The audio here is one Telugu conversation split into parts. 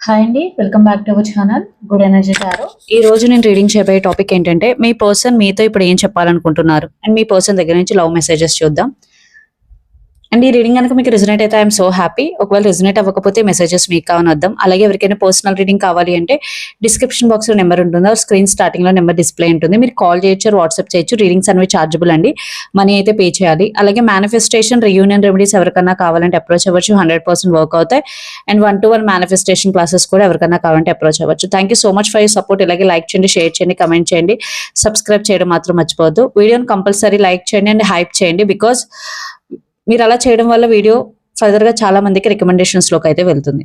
హాయ్ అండి welcome back to our channel good energy tarot ఈ రోజు నేను రీడింగ్ చేయబోయే టాపిక్ ఏంటంటే మీ పర్సన్ మీతో ఇప్పుడు ఏం చెప్పాలనుకుంటున్నారు? అండ్ మీ పర్సన్ దగ్గర నుంచి లవ్ మెసేజెస్ చూద్దాం. అండ్ ఈ రీడింగ్ కనుక మీకు రిజనేట్ అయితే ఐఎమ్ సో హ్యాపీ ఒకవేళ రిజనేట్ అవ్వకపోతే మెసేజెస్ మీకు కావని వద్దాం. అలాగే ఎవరికైనా పర్సనల్ రీడింగ్ కావాలి అంటే డిస్క్రిప్షన్ బాక్స్లో నెంబర్ ఉంటుంది. స్క్రీన్ స్టార్టింగ్లో నెంబర్ డిస్ప్లే ఉంటుంది. మీరు కాల్ చేయొచ్చు వాట్సాప్ చేయొచ్చు. రీడింగ్స్ అనేవి చార్జబుల్ అండి. మనీ అయితే పే చేయాలి. అలాగే మేనిఫెస్టేషన్ రియూనియన్ రెమెడీస్ ఎవరికైనా కావాలంటే అప్రోచ్ అవ్వచ్చు. హండ్రెడ్ పర్సెంట్ వర్క్ అవుతాయి. And one to one manifestation classes కూడా ఎవరికైనా కావాలంటే అప్రోచ్ అవ్వచ్చు. Thank you so much for you support ఇలాగే లైక్ చేయండి షేర్ చేయండి కమెంట్ చేయండి. సబ్స్క్రైబ్ చేయడం మాత్రం మర్చిపోవద్దు. వీడియోని కంపల్సరీ లైక్ చేయండి అండ్ హైప్ చేయండి బికాస్ మీరు అలా చేయడం వల్ల వీడియో ఫర్దర్గా చాలా మందికి రికమెండేషన్స్లోకి అయితే వెళ్తుంది.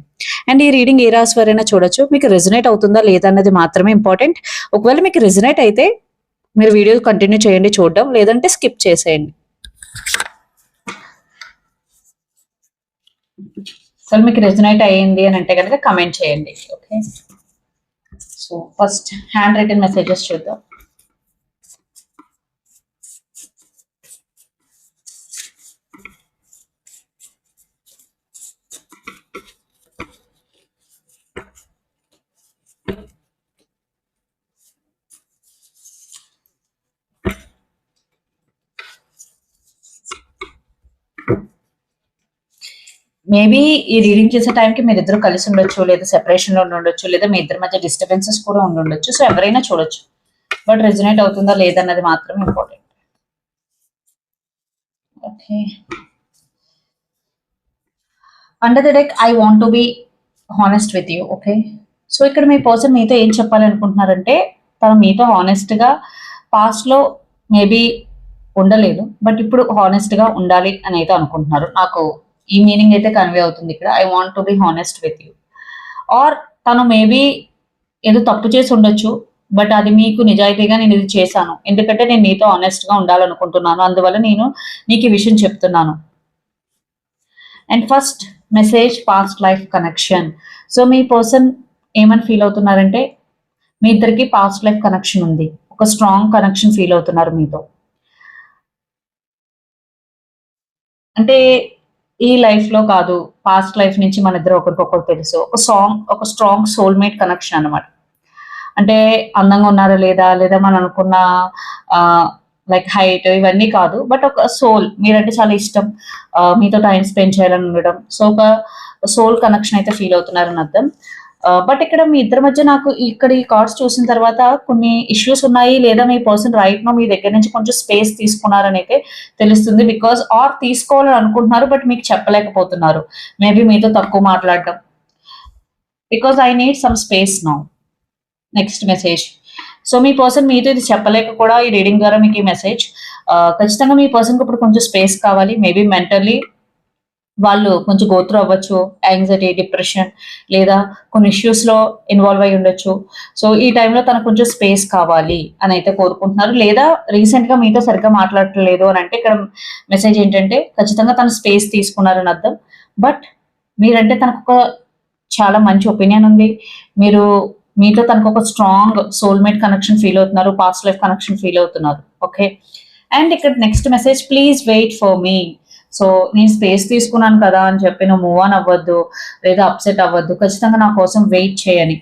అండ్ ఈ రీడింగ్ ఏ రాశి వారైనా చూడొచ్చు. మీకు రెజనేట్ అవుతుందా లేదా అన్నది మాత్రమే ఇంపార్టెంట్ ఒకవేళ మీకు రెజనేట్ అయితే మీరు వీడియో కంటిన్యూ చేయండి చూడడం లేదంటే స్కిప్ చేసేయండి. అసలు మీకు రెజనేట్ అయ్యింది అని అంటే కనుక కమెంట్ చేయండి. Okay so first hand return messages చూద్దాం. మేబీ ఈ రీడింగ్ చేసే టైంకి మీరు ఇద్దరు కలిసి ఉండొచ్చు లేదా సెపరేషన్లో ఉండొచ్చు లేదా మీ ఇద్దరి మధ్య డిస్టర్బెన్సెస్ కూడా ఉండొచ్చు. సో ఎవరైనా చూడొచ్చు. బట్ రెజనేట్ అవుతుందా లేదన్నది మాత్రం important okay under the deck I want to be honest with you okay so ఇక్కడ మీ పర్సన్ మీతో ఏం చెప్పాలనుకుంటున్నారంటే తను మీతో హానెస్ట్గా పాస్ట్లో పాస్ట్లో మేబీ ఉండలేదు బట్ ఇప్పుడు హానెస్ట్గా ఉండాలి అని అయితే అనుకుంటున్నారు. నాకు ఈ మీనింగ్ అయితే కన్వే అవుతుంది ఇక్కడ. I want to be honest with you or తను మేబీ ఏదో తప్పు చేసి ఉండొచ్చు బట్ అది మీకు నిజాయితీగా నేను ఇది చేశాను. ఎందుకంటే నేను నీతో ఆనెస్ట్గా ఉండాలనుకుంటున్నాను. అందువల్ల నేను నీకు ఈ విషయం చెప్తున్నాను. And first message past life connection so me person ఏమని ఫీల్ అవుతున్నారంటే మీ ఇద్దరికి పాస్ట్ లైఫ్ కనెక్షన్ ఉంది. ఒక స్ట్రాంగ్ కనెక్షన్ ఫీల్ అవుతున్నారు మీతో. అంటే ఈ లైఫ్లో కాదు పాస్ట్ లైఫ్ నుంచి మన ఇద్దరు ఒకరికొకరు తెలుసు. ఒక సాంగ్ ఒక స్ట్రాంగ్ సోల్మేట్ కనెక్షన్ అన్నమాట. అంటే అందంగా ఉన్నారా లేదా లేదా మనం అనుకున్న లైక్ హైట్ ఇవన్నీ కాదు. బట్ ఒక సోల్ మీరంటే చాలా ఇష్టం. మీతో టైం స్పెండ్ చేయాలని ఉండడం. సో ఒక సోల్ కనెక్షన్ అయితే ఫీల్ అవుతున్నారని అర్థం. బట్ ఇక్కడ మీ ఇద్దరి మధ్య నాకు ఇక్కడ ఈ కార్డ్స్ చూసిన తర్వాత కొన్ని ఇష్యూస్ ఉన్నాయి లేదా మీ పర్సన్ రైట్ నో మీ దగ్గర నుంచి కొంచెం స్పేస్ తీసుకున్నారని అయితే తెలుస్తుంది. బికాస్ ఆర్ తీసుకోవాలని అనుకుంటున్నారు బట్ మీకు చెప్పలేకపోతున్నారు. మేబీ మీతో తక్కువ మాట్లాడడం. Because I need some space now next message so me person మీతో ఇది చెప్పలేక కూడా ఈ రీడింగ్ ద్వారా మీకు ఈ మెసేజ్ ఖచ్చితంగా మీ పర్సన్కి ఇప్పుడు కొంచెం స్పేస్ కావాలి. మేబీ మెంటల్లీ వాళ్ళు కొంచెం గోత్రం అవ్వచ్చు యాంగ్జైటీ డిప్రెషన్ లేదా కొన్ని ఇష్యూస్లో లో ఇన్వాల్వ్ అయి ఉండొచ్చు. సో ఈ టైంలో తనకు కొంచెం స్పేస్ కావాలి అని అయితే కోరుకుంటున్నారు. లేదా రీసెంట్గా మీతో సరిగ్గా మాట్లాడట్లేదు అని అంటే ఇక్కడ మెసేజ్ ఏంటంటే ఖచ్చితంగా తను స్పేస్ తీసుకున్నారని అర్థం. బట్ మీరంటే తనకు ఒక చాలా మంచి ఒపీనియన్ ఉంది. మీరు మీతో తనకు ఒక స్ట్రాంగ్ సోల్మేట్ కనెక్షన్ ఫీల్ అవుతున్నారు పాస్ట్ లైఫ్ కనెక్షన్ ఫీల్ అవుతున్నారు. ఓకే అండ్ ఇక్కడ next message please wait for me so నేను స్పేస్ తీసుకున్నాను కదా అని చెప్పి నువ్వు మూవ్ ఆన్ అవ్వద్దు లేదా అప్సెట్ అవ్వద్దు ఖచ్చితంగా నా కోసం వెయిట్ చేయని.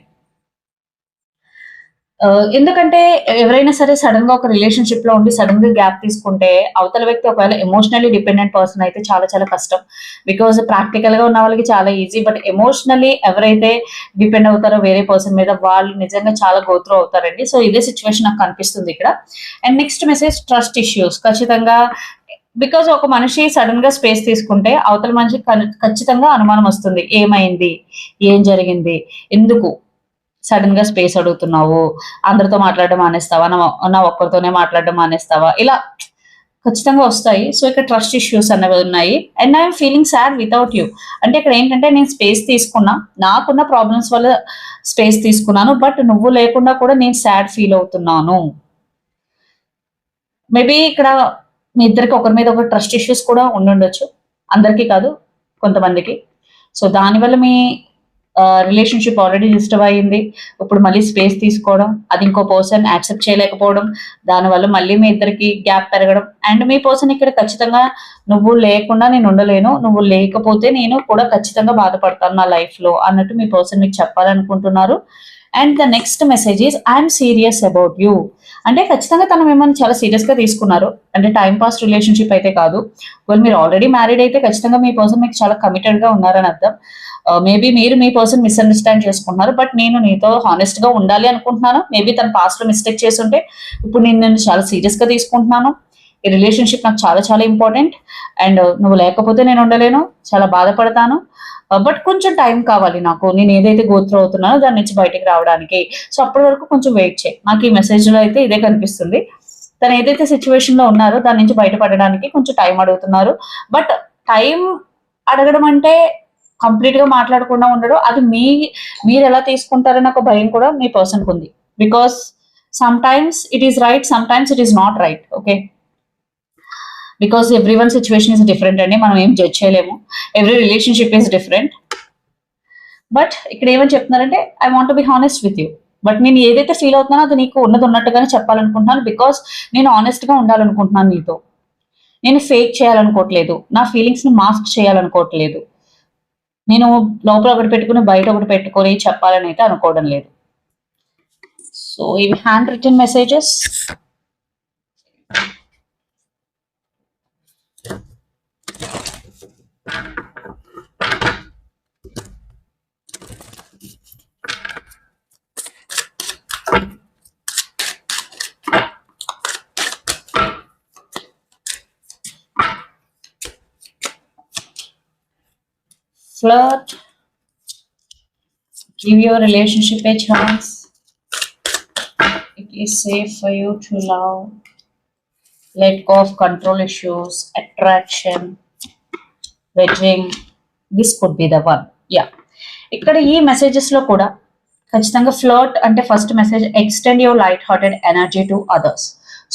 ఎందుకంటే ఎవరైనా సరే సడన్గా ఒక రిలేషన్షిప్లో ఉండి సడన్గా గ్యాప్ తీసుకుంటే అవతల వ్యక్తి ఒకవేళ ఎమోషనల్లీ డిపెండెంట్ పర్సన్ అయితే చాలా చాలా కష్టం. బికాజ్ ప్రాక్టికల్గా ఉన్న వాళ్ళకి చాలా ఈజీ బట్ ఎమోషనల్లీ ఎవరైతే డిపెండ్ అవుతారో వేరే పర్సన్ మీద వాళ్ళు నిజంగా చాలా గోత్రూ అవుతారండి. సో ఇదే సిచ్యువేషన్ నాకు కనిపిస్తుంది ఇక్కడ. And next message trust issues ఖచ్చితంగా బికాజ్ ఒక మనిషి సడన్గా స్పేస్ తీసుకుంటే అవతల మనిషి ఖచ్చితంగా అనుమానం వస్తుంది. ఏమైంది? ఏం జరిగింది? ఎందుకు సడన్గా స్పేస్ అడుగుతున్నావు? అందరితో మాట్లాడడం మానేస్తావా? నా నా ఒక్కరితోనే మాట్లాడడం మానేస్తావా? ఇలా ఖచ్చితంగా వస్తాయి. సో ఇక్కడ ట్రస్ట్ ఇష్యూస్ అనేవి ఉన్నాయి. And I'm feeling sad without you అంటే ఇక్కడ ఏంటంటే నేను స్పేస్ తీసుకున్నా. నాకున్న ప్రాబ్లమ్స్ వల్ల స్పేస్ తీసుకున్నాను. బట్ నువ్వు లేకుండా కూడా నేను సాడ్ ఫీల్ అవుతున్నాను. మేబీ ఇక్కడ మీ ఇద్దరికి ఒకరి మీద ఒక ట్రస్ట్ ఇష్యూస్ కూడా ఉండుండొచ్చు. అందరికీ కాదు కొంతమందికి. సో దానివల్ల మీ రిలేషన్షిప్ ఆల్రెడీ డిస్టర్బ్ అయ్యింది. ఇప్పుడు మళ్ళీ స్పేస్ తీసుకోవడం అది ఇంకో పర్సన్ యాక్సెప్ట్ చేయలేకపోవడం దానివల్ల మళ్ళీ మీ ఇద్దరికి గ్యాప్ పెరగడం. అండ్ మీ పర్సన్ ఇక్కడ ఖచ్చితంగా నువ్వు లేకుండా నేను ఉండలేను నువ్వు లేకపోతే నేను కూడా ఖచ్చితంగా బాధపడతాను నా లైఫ్లో అన్నట్టు మీ పర్సన్ మీకు చెప్పాలనుకుంటున్నారు. And the next message is I'm serious about you అంటే ఖచ్చితంగా తను మిమ్మల్ని చాలా సీరియస్గా తీసుకున్నారు. అంటే టైం పాస్ రిలేషన్షిప్ అయితే కాదు. వాళ్ళు మీరు ఆల్రెడీ మ్యారీడ్ అయితే ఖచ్చితంగా మీ పర్సన్ మీకు చాలా కమిటెడ్గా ఉన్నారని అర్థం. Uh, మేబీ మీరు మీ పర్సన్ మిస్అండర్స్టాండ్ చేసుకుంటున్నారు బట్ నేను నీతో హానెస్ట్గా ఉండాలి అనుకుంటున్నాను. మేబీ తన పాస్ట్లో మిస్టేక్ చేసి ఉంటే ఇప్పుడు నేను నేను చాలా సీరియస్గా తీసుకుంటున్నాను. ఈ రిలేషన్షిప్ నాకు చాలా చాలా ఇంపార్టెంట్ అండ్ uh, నువ్వు లేకపోతే నేను ఉండలేను. చాలా బాధపడతాను. Uh, బట్ కొంచెం టైం కావాలి నాకు. నేను ఏదైతే గోత్రు అవుతున్నానో దాని నుంచి బయటికి రావడానికి. సో అప్పటి వరకు కొంచెం వెయిట్ చేయి. నాకు ఈ మెసేజ్లో అయితే ఇదే కనిపిస్తుంది. తను ఏదైతే సిచ్యువేషన్లో ఉన్నారో దాని నుంచి బయటపడడానికి కొంచెం టైం అడుగుతున్నారు. బట్ టైం అడగడం అంటే కంప్లీట్గా మాట్లాడకుండా ఉండడం అది మీ మీరు ఎలా తీసుకుంటారని ఒక భయం కూడా మీ పర్సన్ ఉంది. Because sometimes it is right sometimes it is not right okay because every one situation is different అండి మనం ఏం జడ్జ్ చేయలేము. Every relationship is different but ఇక్కడ ఏమని చెప్తున్నారంటే I want be honest with you but నేను ఏదైతే ఫీల్ అవుతున్నానో అది నీకు ఉన్నది ఉన్నట్టుగానే చెప్పాలనుకుంటున్నాను బికాస్ నేను ఆనెస్ట్గా ఉండాలనుకుంటున్నాను నీతో. నేను ఫేక్ చేయాలనుకోవట్లేదు. నా ఫీలింగ్స్ని మాస్క్ చేయాలనుకోవట్లేదు. నేను లోపల ఒకటి పెట్టుకుని బయట ఒకటి పెట్టుకొని చెప్పాలని అయితే అనుకోవడం లేదు. సో ఇవి hand return messages flirt. Give your relationship a chance. It is safe for you to love. Let go of control issues attraction wedding this could be the one yeah ఇక్కడ ఈ మెసేజెస్లో కూడా ఖచ్చితంగా ఫ్లర్ట్ అంటే first message extend your light hearted energy to others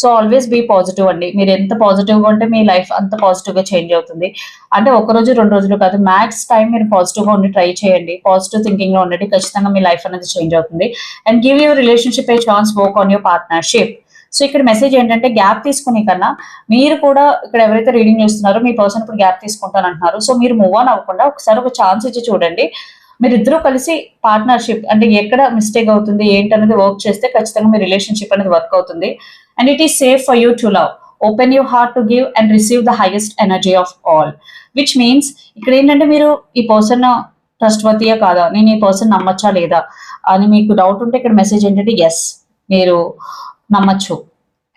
so always be positive అండి. మీరు ఎంత పాజిటివ్గా ఉంటే మీ లైఫ్ అంత పాజిటివ్గా చేంజ్ అవుతుంది. అంటే ఒక రోజు రెండు రోజులు కాదు మ్యాక్స్ టైం మీరు పాజిటివ్గా ఉండి ట్రై చేయండి. పాజిటివ్ థింకింగ్లో ఉండండి. ఖచ్చితంగా మీ లైఫ్ అనేది చేంజ్ అవుతుంది. And give your relationship a chance work on your partnership so ఇక్కడ మెసేజ్ ఏంటంటే గ్యాప్ తీసుకునే కన్నా మీరు కూడా ఇక్కడ ఎవరైతే రీడింగ్ చేస్తున్నారో మీ పర్సన్ ఇప్పుడు గ్యాప్ తీసుకుంటాను అంటున్నారు సో మీరు మూవ్ ఆన్ అవ్వకుండా ఒకసారి ఒక ఛాన్స్ ఇచ్చి చూడండి. మీరిద్దరూ కలిసి పార్ట్నర్షిప్ అంటే ఎక్కడ మిస్టేక్ అవుతుంది ఏంటనేది వర్క్ చేస్తే ఖచ్చితంగా మీ రిలేషన్షిప్ అనేది వర్క్ అవుతుంది. And it is safe for you to love open you heart to give and receive the highest energy of all which means ఇక్కడ ఏంటంటే మీరు ఈ పర్సన్ ట్రస్ట్వర్తీయా కాదా? నేను ఈ పర్సన్ నమ్మచ్చా లేదా? అని మీకు డౌట్ ఉంటే ఇక్కడ మెసేజ్ ఏంటంటే ఎస్ మీరు నమ్మచ్చు.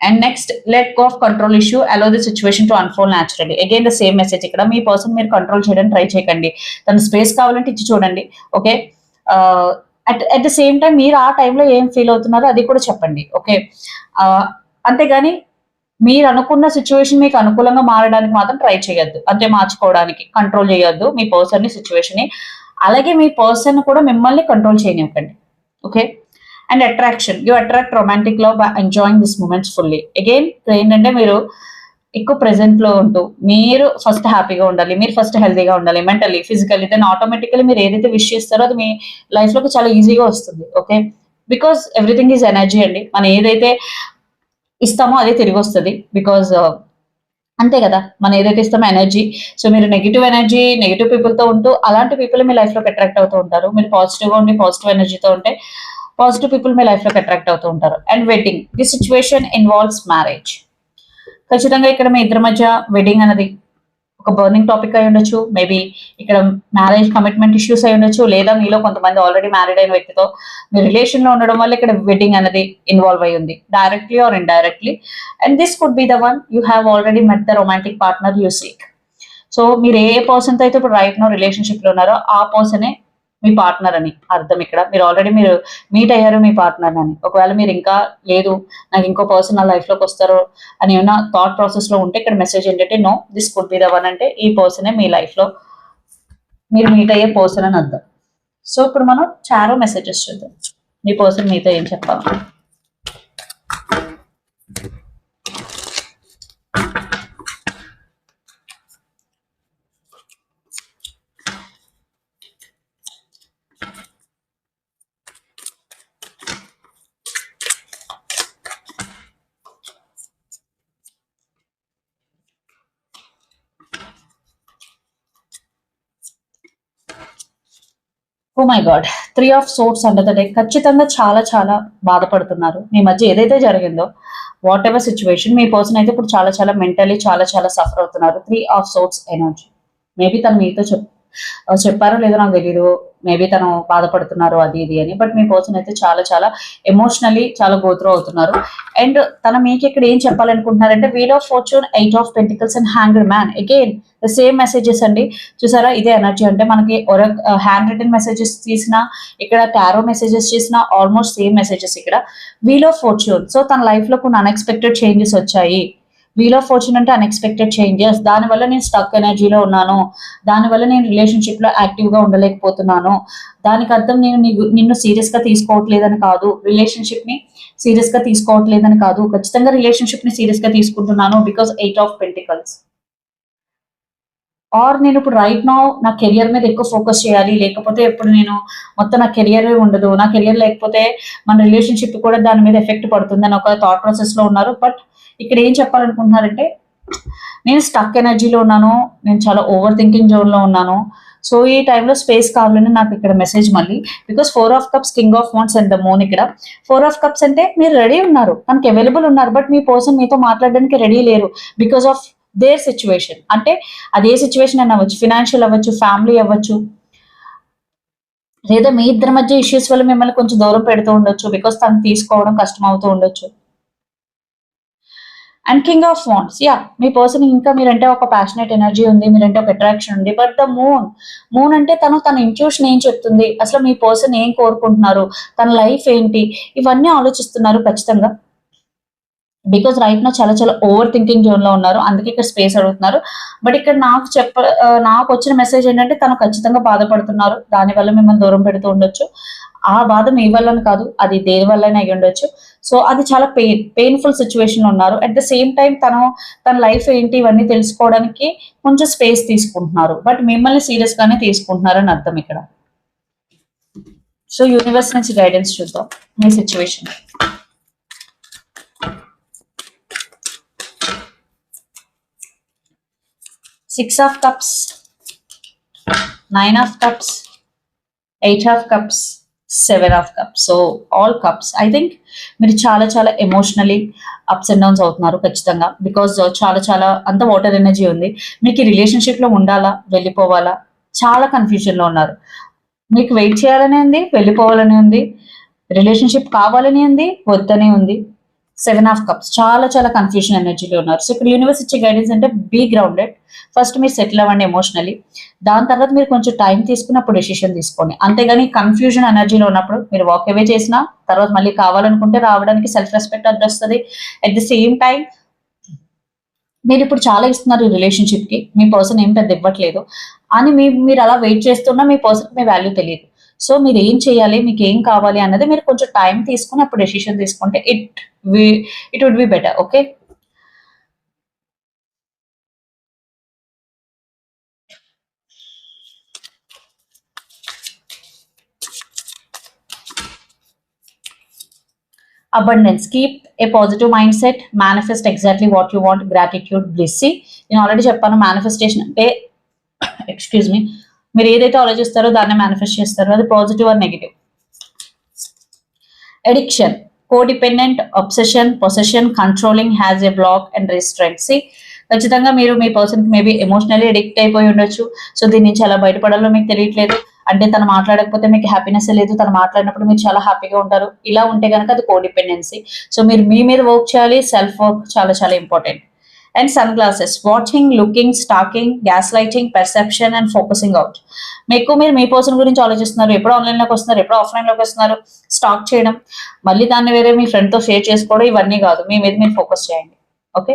And next let go of control issue allow the situation to unfold naturally again the same message ఇక్కడ మీ పర్సన్ మీరు కంట్రోల్ చేయడానికి ట్రై చేయకండి. తన స్పేస్ కావాలంటే ఇచ్చి చూడండి. Okay at at the same time మీరు ఆ టైంలో ఏం ఫీల్ అవుతున్నారో అది కూడా చెప్పండి. ఓకే uh, అంతేగాని మీరు అనుకున్న సిచ్యువేషన్ మీకు అనుకూలంగా మారడానికి మాత్రం ట్రై చేయొద్దు. అంటే మార్చుకోవడానికి కంట్రోల్ చేయొద్దు. మీ పర్సన్ని సిచ్యువేషన్ని. అలాగే మీ పర్సన్ కూడా మిమ్మల్ని control చేయనివ్వకండి. Okay and attraction you attract romantic love by enjoying this moments fully again ఏంటంటే మీరు ఎక్కువ ప్రెసెంట్లో ఉంటూ మీరు ఫస్ట్ హ్యాపీగా ఉండాలి మీరు ఫస్ట్ హెల్తీగా ఉండాలి మెంటలీ ఫిజికల్లీ దెన్ ఆటోమేటికలీ మీరు ఏదైతే విష్ చేస్తారో అది మీ లైఫ్లోకి చాలా ఈజీగా వస్తుంది okay because everything is energy అండి. మనం ఏదైతే ఇస్తామో అదే తిరిగి వస్తుంది. బికాజ్ uh, అంతే కదా మనం ఏదైతే ఇస్తామో ఎనర్జీ సో మీరు నెగిటివ్ ఎనర్జీ నెగిటివ్ పీపుల్తో ఉంటూ అలాంటి పీపుల్ మీ లైఫ్లోకి అట్రాక్ట్ అవుతూ ఉంటారు. మీరు పాజిటివ్గా ఉండి పాజిటివ్ ఎనర్జీతో ఉంటే పాజిటివ్ పీపుల్ మీ లైఫ్లోకి అట్రాక్ట్ అవుతూ ఉంటారు. And wedding the situation involves marriage ఖచ్చితంగా ఇక్కడ మీ ఇద్దరి మధ్య వెడ్డింగ్ అనేది ఒక బర్నింగ్ టాపిక్ అయి ఉండొచ్చు. మేబీ ఇక్కడ మ్యారేజ్ కమిట్మెంట్ ఇష్యూస్ అయి ఉండొచ్చు. లేదా మీలో కొంతమంది ఆల్రెడీ మ్యారీడ్ అయిన వ్యక్తితో మీ రిలేషన్లో ఉండడం వల్ల ఇక్కడ వెడ్డింగ్ అనేది ఇన్వాల్వ్ అయి ఉంది. Directly or indirectly and this could be the one you have already met the romantic partner you seek so మీరు ఏ పర్సన్తో అయితే ఇప్పుడు రైట్ నో రిలేషన్షిప్లో ఉన్నారో ఆ పర్సనే మీ పార్ట్నర్ అని. అర్థం ఇక్కడ. మీరు ఆల్రెడీ మీరు మీట్ అయ్యారు మీ పార్ట్నర్ అని. ఒకవేళ మీరు ఇంకా లేదు నాకు ఇంకో పర్సన్ నా లైఫ్లోకి వస్తారు అని ఏమైనా థాట్ ప్రాసెస్లో ఉంటే ఇక్కడ మెసేజ్ ఏంటంటే no this could be the one అంటే ఈ పర్సనే మీ లైఫ్లో మీరు మీట్ అయ్యే పర్సన్ అని అర్థం. సో ఇప్పుడు మనం చారో మెసేజెస్ చూద్దాం. మీ పర్సన్ మీతో ఏం చెప్పాలి? ఓ my god three of swords under the ఖచ్చితంగా చాలా చాలా బాధపడుతున్నారు. మీ మధ్య ఏదైతే జరిగిందో వాట్ ఎవర్ సిచ్యువేషన్ మీ పర్సన్ అయితే ఇప్పుడు చాలా చాలా మెంటలీ చాలా చాలా సఫర్ అవుతున్నారు. Three of swords energy maybe తను మీతో చెప్ చెప్పారో లేదో నాకు తెలియదు మేబీ తను బాధపడుతున్నారు అది ఇది అని. బట్ మీ పర్సన్ అయితే చాలా చాలా ఎమోషనలీ చాలా గోత్రూ అవుతున్నారు. అండ్ తన మీకు ఇక్కడ ఏం చెప్పాలనుకుంటున్నారంటే wheel of fortune eight of pentacles and hanged man again the same messages అండి. చూసారా? ఇదే ఎనర్జీ అంటే మనకి హ్యాండ్ రిటర్న్ మెసేజెస్ తీసినా ఇక్కడ టారో మెసేజెస్ చేసినా ఆల్మోస్ట్ సేమ్ మెసేజెస్ ఇక్కడ. వీల్ ఆఫ్ ఫార్చ్యూన్ సో తన లైఫ్లో కొన్ని అన్ఎక్స్పెక్టెడ్ చేంజెస్ వచ్చాయి. వీల్ ఆఫ్ ఫార్చ్యూన్ అంటే అన్ఎక్స్పెక్టెడ్ చేంజెస్ దానివల్ల నేను స్టక్ ఎనర్జీలో ఉన్నాను. దానివల్ల నేను రిలేషన్షిప్లో యాక్టివ్గా ఉండలేకపోతున్నాను. దానికి అర్థం నేను నిన్ను సీరియస్గా తీసుకోవట్లేదని కాదు. రిలేషన్షిప్ని సీరియస్గా తీసుకోవట్లేదని కాదు. ఖచ్చితంగా రిలేషన్షిప్ని సీరియస్గా తీసుకుంటున్నాను because eight of pentacles or నేను ఇప్పుడు రైట్ నౌ నా కెరియర్ మీద ఎక్కువ ఫోకస్ చేయాలి లేకపోతే ఇప్పుడు నేను మొత్తం నా కెరియర్ ఉండదు. నా కెరియర్ లేకపోతే మన రిలేషన్షిప్ కూడా దాని మీద ఎఫెక్ట్ పడుతుంది అని ఒక థాట్ ప్రాసెస్లో ఉన్నారు. బట్ ఇక్కడ ఏం చెప్పాలనుకుంటున్నారంటే నేను స్టక్ ఎనర్జీలో ఉన్నాను నేను చాలా ఓవర్ థింకింగ్ జోన్లో ఉన్నాను. సో ఈ టైంలో స్పేస్ కావాలని నాకు ఇక్కడ మెసేజ్ మళ్ళీ because four of cups king of wands and the moon ఇక్కడ. ఫోర్ ఆఫ్ కప్స్ అంటే మీరు రెడీ ఉన్నారు తనకి అవైలబుల్ ఉన్నారు బట్ మీ పర్సన్ మీతో మాట్లాడడానికి రెడీ లేరు. బికాస్ ఆఫ్ దేర్ సిచ్యువేషన్ అంటే అది ఏ సిచ్యువేషన్ అయినా అవ్వచ్చు ఫినాన్షియల్ అవ్వచ్చు ఫ్యామిలీ అవ్వచ్చు. లేదా మీ ఇద్దరి మధ్య ఇష్యూస్ వల్ల మిమ్మల్ని కొంచెం దూరం పెడుతూ ఉండొచ్చు బికాస్ తను తీసుకోవడం కష్టం అవుతూ ఉండొచ్చు. And king of wands yeah మీ పర్సన్ ఇంకా మీరంటే ఒక ప్యాషనెట్ ఎనర్జీ ఉంది మీరంటే ఒక అట్రాక్షన్ ఉంది. బట్ ద మూన్ మూన్ అంటే తను తన ఇంట్యూషన్ ఏం చెప్తుంది? అసలు మీ పర్సన్ ఏం కోరుకుంటున్నారు? తన లైఫ్ ఏంటి? ఇవన్నీ ఆలోచిస్తున్నారు ఖచ్చితంగా. బికాస్ రైట్ నా చాలా చాలా ఓవర్ థింకింగ్ జోన్లో ఉన్నారు. అందుకే ఇక్కడ స్పేస్ అడుగుతున్నారు. బట్ ఇక్కడ నాకు చెప్ప నాకు వచ్చిన మెసేజ్ ఏంటంటే తను ఖచ్చితంగా బాధపడుతున్నారు. దానివల్ల మిమ్మల్ని దూరం పెడుతూ ఉండొచ్చు. ఆ బాధ మీ వల్లనే కాదు అది దేని వల్లనే అయి ఉండొచ్చు. సో అది చాలా పెయిన్ పెయిన్ఫుల్ సిచ్యువేషన్లో ఉన్నారు. అట్ ద సేమ్ టైం తను తన లైఫ్ ఏంటి ఇవన్నీ తెలుసుకోవడానికి కొంచెం స్పేస్ తీసుకుంటున్నారు. బట్ మిమ్మల్ని సీరియస్ గానే తీసుకుంటున్నారు అని అర్థం ఇక్కడ. సో యూనివర్స్ నుంచి గైడెన్స్ చూద్దాం. మీ situation six of cups nine of cups eight of cups seven of cups so all cups I think మీరు చాలా చాలా ఎమోషనలీ అప్స్ అండ్ డౌన్స్ అవుతున్నారు ఖచ్చితంగా బికాజ్ uh, చాలా చాలా అంత వాటర్ ఎనర్జీ ఉంది. మీకు ఈ రిలేషన్షిప్లో ఉండాలా? వెళ్ళిపోవాలా? చాలా కన్ఫ్యూజన్లో ఉన్నారు. మీకు వెయిట్ చేయాలని ఉంది వెళ్ళిపోవాలని ఉంది. రిలేషన్షిప్ కావాలని ఉంది వద్దనే ఉంది. సెవెన్ ఆఫ్ కప్స్ చాలా చాలా కన్ఫ్యూజన్ ఎనర్జీలో ఉన్నారు. సో ఇక్కడ యూనివర్స్ ఇచ్చే గైడెన్స్ అంటే బీ గ్రౌండెడ్ ఫస్ట్ మీరు సెటిల్ అవ్వండి ఎమోషనలీ దాని తర్వాత మీరు కొంచెం టైం తీసుకుని అప్పుడు డెసిషన్ తీసుకోండి. అంతేగాని కన్ఫ్యూజన్ ఎనర్జీలో ఉన్నప్పుడు మీరు వాక్ అవే చేసినా తర్వాత మళ్ళీ కావాలనుకుంటే రావడానికి సెల్ఫ్ రెస్పెక్ట్ అడ్డు వస్తుంది. అట్ ది సేమ్ టైం మీరు ఇప్పుడు చాలా ఇస్తున్నారు రిలేషన్షిప్కి రిలేషన్షిప్కి. మీ పర్సన్ ఏం పెద్ద ఇవ్వట్లేదు. అని మీ మీరు అలా వెయిట్ చేస్తున్నా మీ పర్సన్ మీ వాల్యూ తెలియదు. సో మీరు ఏం చేయాలి మీకు ఏం కావాలి అన్నది మీరు కొంచెం టైం తీసుకుని అప్పుడు డెసిషన్ తీసుకుంటే it it would be better okay abundance keep a positive mindset manifest exactly what you want gratitude bliss See, నేను ఆల్రెడీ చెప్పాను మేనిఫెస్టేషన్ అంటే ఎక్స్క్యూజ్ మీ మీరు ఏదైతే ఆలోచిస్తారో దాన్ని మేనిఫెస్ట్ చేస్తారో. అది positive or negative addiction codependent obsession possession controlling has a block and restraints ఖచ్చితంగా మీరు మీ పర్సన్కి మేబీ ఎమోషనల్లీ అడిక్ట్ అయిపోయి ఉండొచ్చు. సో దీని నుంచి ఎలా బయటపడాలో మీకు తెలియట్లేదు. అంటే తను మాట్లాడకపోతే మీకు హ్యాపీనెస్ లేదు. తను మాట్లాడినప్పుడు మీరు చాలా హ్యాపీగా ఉంటారు. ఇలా ఉంటే కనుక అది కోడిపెండెన్సీ సో మీరు మీ మీద వర్క్ చేయాలి. సెల్ఫ్ వర్క్ చాలా చాలా important and sun glasses watching looking stalking gaslighting perception and focusing out మీకు మీరు మీ పర్సన్ గురించి ఆలోచిస్తున్నారు. ఎప్పుడు ఆన్లైన్లోకి వస్తున్నారు. ఎప్పుడు ఆఫ్లైన్లోకి వస్తున్నారు. స్టాక్ చేయడం. మళ్ళీ దాన్ని వేరే మీ ఫ్రెండ్తో షేర్ చేసుకోవడం ఇవన్నీ కాదు. మీ మీద మీరు ఫోకస్ చేయండి. ఓకే